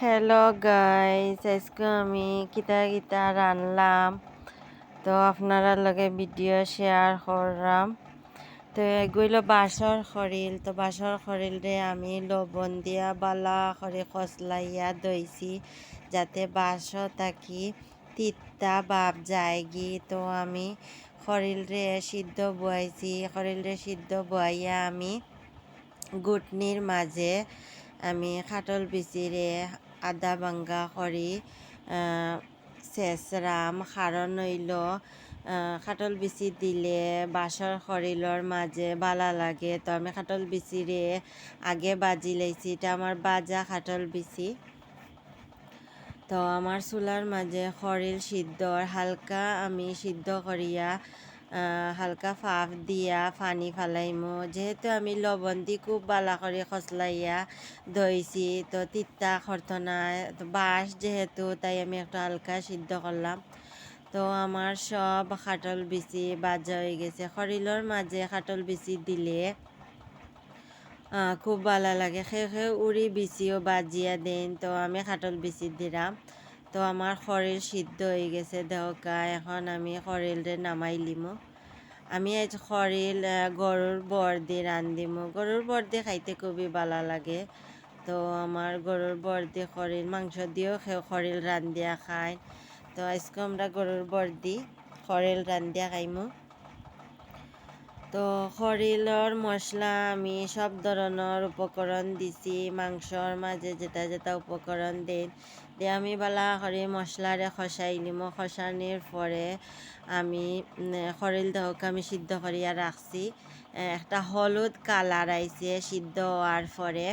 Hello guys আজকে আমি কিতা কিতা রানলাম। তো আপনারা লগে ভিডিও শেয়ার করলাম তো এগুলো বাসর খরিল তো বাসর খরিলে আমি লবণ দিয়া বালা করে খসলাইয়া দইছি, যাতে বাস থাকি তিতা বাপ যায়গি। তো আমি খরিল রে সিদ্ধ বয়াইছি খরিল রে সিদ্ধ বয়াইয়া আমি গুটনির মাঝে আমি খাটল বিচিরে আদা বাঙ্গা করি চেচরাম কারণ হইল খাটল বিচি দিলে বাসর শরীরের মাঝে বালা লাগে। তো আমি খাটল বিচিরে আগে বাজি লাইছি এটা আমার বাজা খাটল বিচি। তো আমার চুলার মাঝে খরিল সিদ্ধ হালকা আমি সিদ্ধ করিয়া হালকা ফাফ দিয়া পানি ফালাইমু। যেহেতু আমি লবণ দি খুব বালা করে খসলাইয়া ধইছি তো তিতা খরতনা বাঁশ যেহেতু, তাই আমি একটু হালকা সিদ্ধ করলাম তো আমার সব খাটল বিচি বাজা হয়ে গেছে। খরিলর মাঝে খাটল বিচি দিলে খুব ভালো লাগে। সে উড়ি বিচিও বাজিয়া দেন, তো আমি খাটল বিচি দিলাম তো আমার খরিল সিদ্ধ হয়ে গেছে। দেহকা এখন আমি খরিলরে নামাই লিমো আমি আজ খরিল গরুর বর্দি রান্ধিমো গরুর বর্দি খাইতে খুবই ভালো লাগে। তো আমার গরুর বর্দি খরিল মাংস দিয়েও খরিল রান্ধিয়া খায়। তো আজকে আমরা গরুর বর্দি খরিল রান্ধিয়া খাইমো। তো খরিলর মশলা আমি সব ধরনের উপকরণ দিছি। মাংসর মাঝে যেটা যেটা উপকরণ দেন দিয়ে আমি বালা করে মশলারে খসাই নিম খসানির পরে আমি খরিল দেহকে আমি সিদ্ধ করিয়া রাখছি একটা হলুদ কালার আইছে সিদ্ধ হওয়ার পরে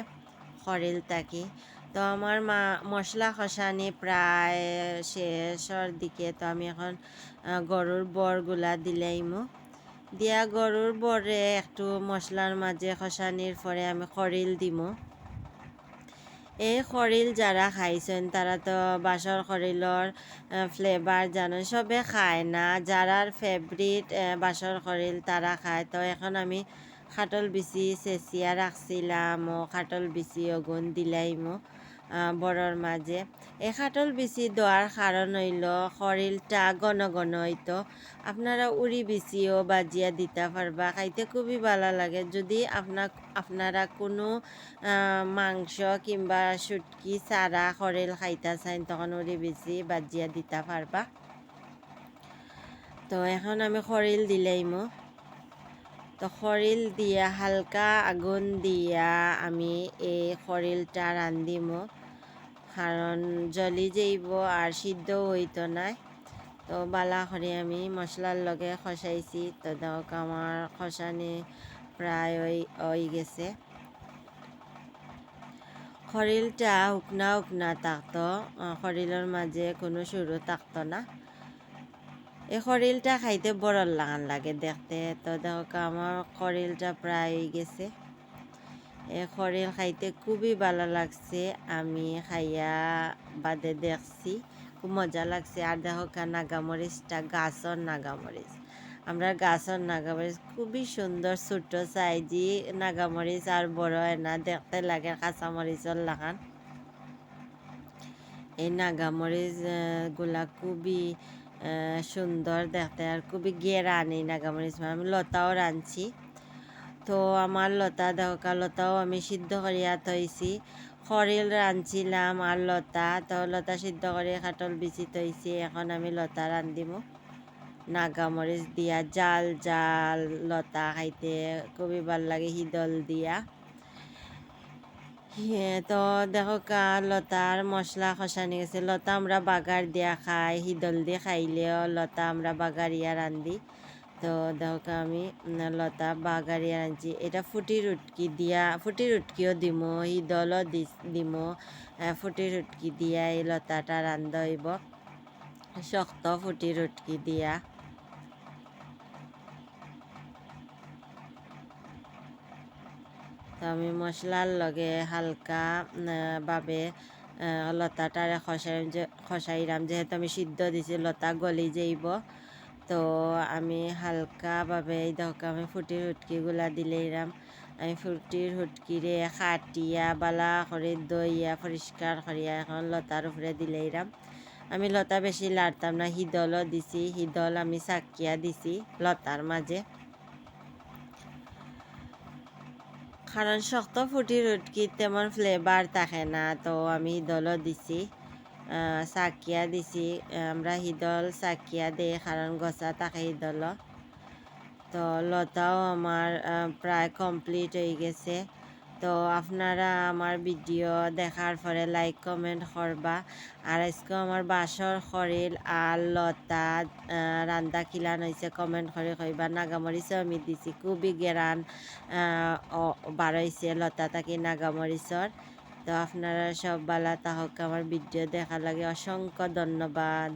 খরিল তাকি তো আমার মা মশলা খসানি প্রায় শেষর দিকে তো আমি এখন গরুর বরগুলা দিলাইমু। দিয়া গরুর বরে একটু মশলার মাঝে খসানির পরে আমি খরিল দিমু। এই খরিল যারা খাইছেন তারা তো বাসর খরিলর ফ্লেভার জানো সবে খায় না। যারার ফেভারিট বাসর খরিল তারা খায়। তো এখন আমি খাটল বিচি চেঁচিয়া রাখছিলাম ও খাটল বিচি অগুন দিলাইমো বড়র মাঝে এ খাটল বিচি দেওয়ার কারণ হইল খরিলটা ঘন ঘন হইতো। আপনারা উড়ি বিচিও বাজিয়া দিতে পারবা খাইতে খুবই ভালো লাগে। যদি আপনার আপনারা কোনো মাংস কিংবা সুটকি চারা খরিল খাইতে চাইন, তখন উড়ি বিচি বাজিয়া দিতে পারবা তো এখন আমি খরিল দিলাইমো তো খরিল দিয়া, হালকা আগুন দিয়া, আমি এই খরিলটা রান্ধিমো কারণ জলি যাইব আর সিদ্ধ হইতো নাই। তো বালা করে আমি মশলার লগে খসাইছি তো দেখ আমার খসানি প্রায় হয়ে গেছে। খরিলটা উকনা উকনা থাকতো। খরিলের মাঝে কোনো শুরু থাকতো না। এই খরিলটা খাইতে বড় লাগান লাগে দেখতে। তো দেখো, আমার খরিলটা প্রায় গেছে। এই খরিল খাইতে খুবই ভালো লাগছে। আমি খাইয়া বাদে দেখছি, খুব মজা লাগছে। আর দেখো নাগামরিচটা, গাছর নাগামরিচ। আমরা গাছর নাগামরিচ খুবই সুন্দর ছোট সাইজি নাগামরিচ আর বড় না। দেখতে লাগে কাঁচামরিচর লাগান। এই নাগামরিচগুলা খুবই সুন্দর দেখতে। আর খুবই গেরা আনি নাগামরিচ আমি লতাও রাঁধছি। তো আমার লতা, দেখা লতাও আমি সিদ্ধ করিয়া থইছি। খরিল রাঁধছিলাম আর লতা। তো লতা সিদ্ধ করে খাটল বিচি থইছি। এখন আমি লতা রান্ধিম নাগামরিচ দিয়া জাল জাল লতা খাইতে খুবই ভালো লাগে হিদল দিয়া। তো দেখো কা, লতার মশলা খসানি গেছে। লতা আমরা বাগার দিয়া খাই হিদল দিয়ে খাইলেও লতা আমরা বাগারিয়া রান্ধি তো দেখো আমি লতা বাগারিয়া রাঁধছি এটা ফুটি রুটকি দিয়া, ফুটি রুটকিও দিম হিদলও দিম ফুটি রুটকি দিয়া এই লতাটা রান্ধ হইব। শক্ত ফুটি রুটকি দিয়া। তো আমি মশলার লগে হালকা ভাবে লতাটারে খসাই খসাইরাম যেহেতু আমি সিদ্ধ দিছি, লতা গলি যাইব। তো আমি হালকাভাবে এই দেখো আমি ফুটি উটকিগুলা দিলেইরাম আমি ফুটির হুটকিরে খাটিয়া, বালা করে দইয়া পরিষ্কার করিয়া এখন লতার উপরে দিলেইরাম আমি লতা বেশি লাড়তাম না হিদলও দিছি হিদল আমি চাকিয়া দিছি লতার মাঝে কারণ শক্ত ফুটি উটকি তেমন ফ্লেভার থাকে না। তো আমি হিদলও দিছি চাকিয়া দিছি। আমরা হিদল চাকিয়া দিই কারণ গছা থাকে হিদল তো লতাও আমার প্রায় কমপ্লিট হয়ে গেছে। তো আপনারা আমার ভিডিও দেখার পরে লাইক কমেন্ট করবা। আর আজকে আমার বাসর খরিল আর লতা রান্দা কিলান হয়েছে কমেন্ট করে কইবা নাগামরিচও আমি দিছি। খুবই গেরান বাড়াইছে লতা থাকি নাগামরিচর তো আপনারা সব বালা তাহক আমার ভিডিও দেখার লাগে অসংখ্য ধন্যবাদ।